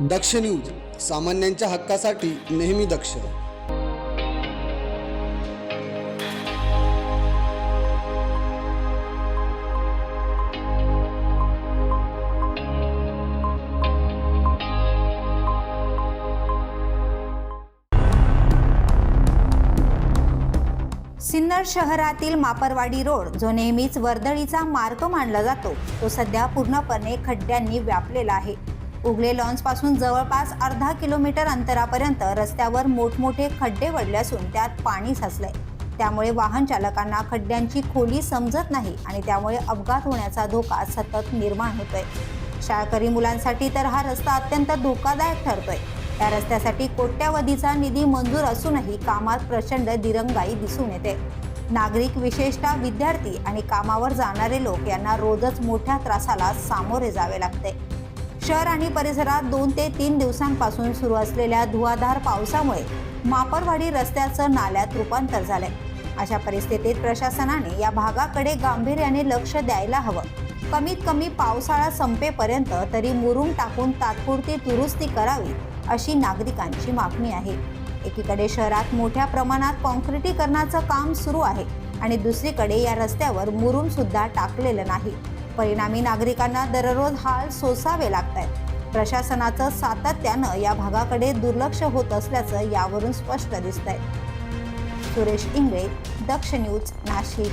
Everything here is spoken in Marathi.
दक्ष न्यूज सामान्यांच्या हक्कासाठी नेहमी दक्ष. सिन्नर शहरातील मापरवाडी रोड जो नेहमीच वर्दळीचा मार्ग मानला जातो तो सध्या पूर्णपणे खड्ड्यांनी व्यापलेला आहे. उगले लॉन्सपासून जवळपास अर्धा किलोमीटर अंतरापर्यंत रस्त्यावर मोठमोठे खड्डे वडले असून त्यात पाणी साचलंय. त्यामुळे वाहन चालकांना खड्ड्यांची खोली समजत नाही आणि त्यामुळे अपघात होण्याचा धोका सतत निर्माण होतोय. शाळकरी मुलांसाठी तर हा रस्ता अत्यंत धोकादायक ठरतोय. या रस्त्यासाठी कोट्यावधीचा निधी मंजूर असूनही कामात प्रचंड दिरंगाई दिसून येते. नागरिक विशेषतः विद्यार्थी आणि कामावर जाणारे लोक यांना रोजच मोठ्या त्रासाला सामोरे जावे लागते. शहर आणि परिसरात दोन ते तीन दिवसांपासून सुरू असलेल्या धुवाधार पावसामुळे मापरवाडी रस्त्याचं नाल्यात रूपांतर झालंय. अशा परिस्थितीत प्रशासनाने या भागाकडे गांभीर्याने लक्ष द्यायला हवं. कमीत कमी पावसाळा संपेपर्यंत तरी मुरुम टाकून तात्पुरती दुरुस्ती करावी अशी नागरिकांची मागणी आहे. एकीकडे शहरात मोठ्या प्रमाणात कॉन्क्रिटीकरणाचं काम सुरू आहे आणि दुसरीकडे या रस्त्यावर मुरुम सुद्धा टाकलेलं नाही. परिणामी नागरिकांना दररोज हाल सोसावे लागत आहेत प्रशासनाचं सातत्यानं या भागाकडे दुर्लक्ष होत असल्याचं यावरून स्पष्ट दिसतंय. सुरेश इंगळे दक्ष न्यूज नाशिक.